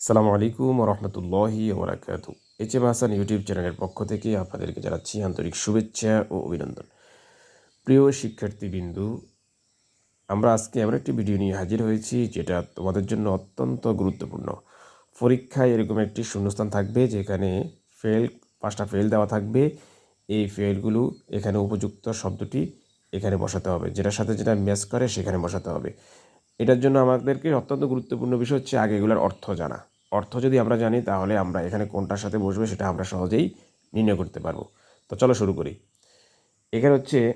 সালামু আলাইকুম রহমতুল্লাহি ওবরাকাত এইচ এম হাসান ইউটিউব চ্যানেলের পক্ষ থেকে আপনাদেরকে জানাচ্ছি আন্তরিক শুভেচ্ছা ও অভিনন্দন। প্রিয় শিক্ষার্থীবৃন্দু, আমরা আজকে এমন একটি ভিডিও নিয়ে হাজির হয়েছি যেটা তোমাদের জন্য অত্যন্ত গুরুত্বপূর্ণ। পরীক্ষায় এরকম একটি শূন্যস্থান থাকবে যেখানে ফেল পাঁচটা ফেল দেওয়া থাকবে। এই ফেলগুলো এখানে উপযুক্ত শব্দটি এখানে বসাতে হবে। যেটার সাথে যেটা ম্যাচ করে সেখানে বসাতে হবে। এটার জন্য আমাদেরকে অত্যন্ত গুরুত্বপূর্ণ বিষয় হচ্ছে আগে এগুলোর অর্থ জানা। অর্থ যদি আমরা জানি, তাহলে আমরা এখানে কোনটার সাথে বসবে সেটা আমরা সহজেই নির্ণয় করতে পারব। তো চলো শুরু করি। এখানে হচ্ছে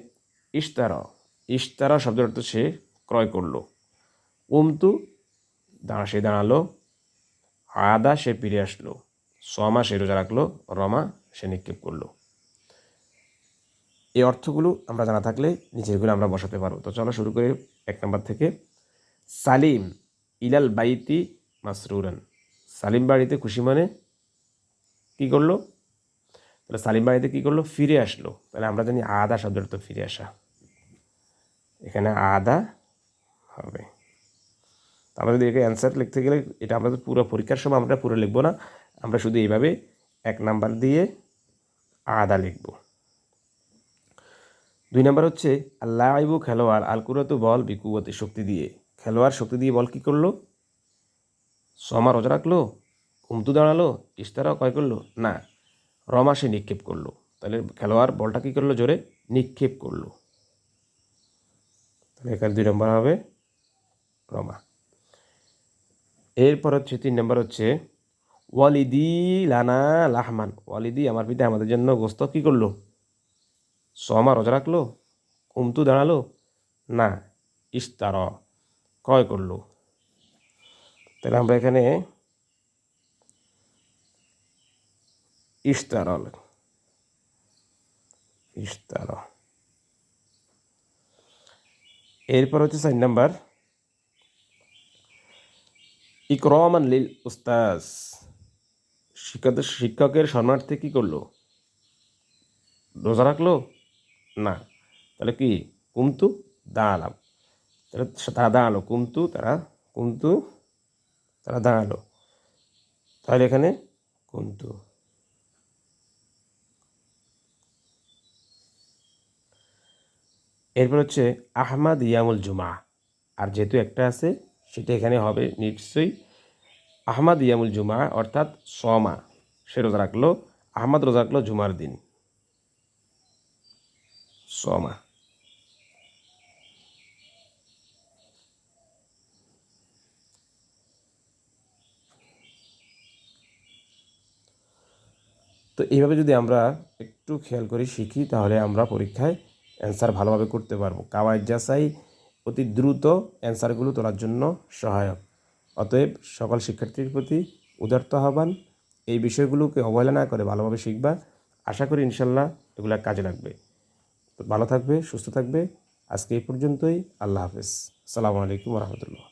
ইশতারা। ইশতারা শব্দের অর্থ সে ক্রয় করল। উমতু, দাঁড়া, সে দাঁড়াল। আদা, সে ফিরে আসলো। সমা সে রোজা রাখল। রমা, সে নিক্ষেপ করল। এই অর্থগুলো আমরা জানা থাকলে নিচেরগুলো আমরা বসাতে পারব। তো চলো শুরু করি এক নম্বর থেকে। সালিম ইলাল বাইতি মাসরুরান। সালিম বাড়িতে খুশি মানে কী করল? তাহলে সালিম বাড়িতে কী করল? ফিরে আসলো। তাহলে আমরা জানি আদা শব্দের তো ফিরে আসা। এখানে আদা হবে। আমরা যদি একে অ্যান্সার লিখতে গেলে এটা আমরা পুরো পরীক্ষার সময় আমরা পুরো লিখব না। আমরা শুধু এইভাবে এক নাম্বার দিয়ে আদা লিখব। দুই নাম্বার হচ্ছে আল্লাহ আইবু খেলোয়াড়, আলকুরাতু বল বিকুবতী শক্তি দিয়ে। খেলোয়াড় শক্তি দিয়ে বল কী করল? সমা রোজা রাখল কুমতু দাঁড়াল ইস্তারাও কয় করল? না, রমা সে নিক্ষেপ করল। তাহলে খেলোয়াড় বলটা কী করল জোরে? নিক্ষেপ করল। তাহলে এখানে দুই নম্বর হবে রমা। এরপর হচ্ছে তিন নম্বর হচ্ছে, ওয়ালিদি লানা লাহমান। ওয়ালিদি আমার পিতা আমাদের জন্য গোস্ত কী করল? সমা রোজা রাখল কুমতু দাঁড়াল। না ইস্তার ক্রয় করল। তাহলে আমরা এখানে ইস্তারল ইস্তার এরপর হচ্ছে চার নাম্বার, ইকরমান লিল উস্তাজ শিক্ষকের শিক্ষকের শরণার্থে কী করল? রোজা রাখল? না। তাহলে কি? কুমতু দাঁড়ালাম তাহলে তারা দাঁড়াল কুমতু তারা কুমতু তারা দাঁড়াল। তাহলে এখানে কুমতু এরপর হচ্ছে আহমাদ ইয়ামুল জুমা আর যেহেতু একটা আছে, সেটা এখানে হবে নিশ্চয়ই। আহমাদ ইয়ামুল জুমা অর্থাৎ সমা, সে রোজা রাখল। আহমদ রোজা রাখল জুমার দিন। সমা। তো এইভাবে যদি আমরা একটু খেয়াল করে, শিখি, তাহলে আমরা পরীক্ষায় অ্যান্সার ভালোভাবে করতে পারব। কাওয়াইদ জাসাই অতি দ্রুত অ্যান্সারগুলো তোলার জন্য সহায়ক। অতএব সকল শিক্ষার্থীর প্রতি উদার্ত আহ্বান, এই বিষয়গুলোকে অবহেলা না করে ভালোভাবে শিখবা। আশা করি ইনশাল্লাহ এগুলো কাজে লাগবে। তো ভালো থাকবে, সুস্থ থাকবে। আজকে এই পর্যন্তই। আল্লাহ হাফেজ। আসসালামু আলাইকুম রহমতুল্লাহ।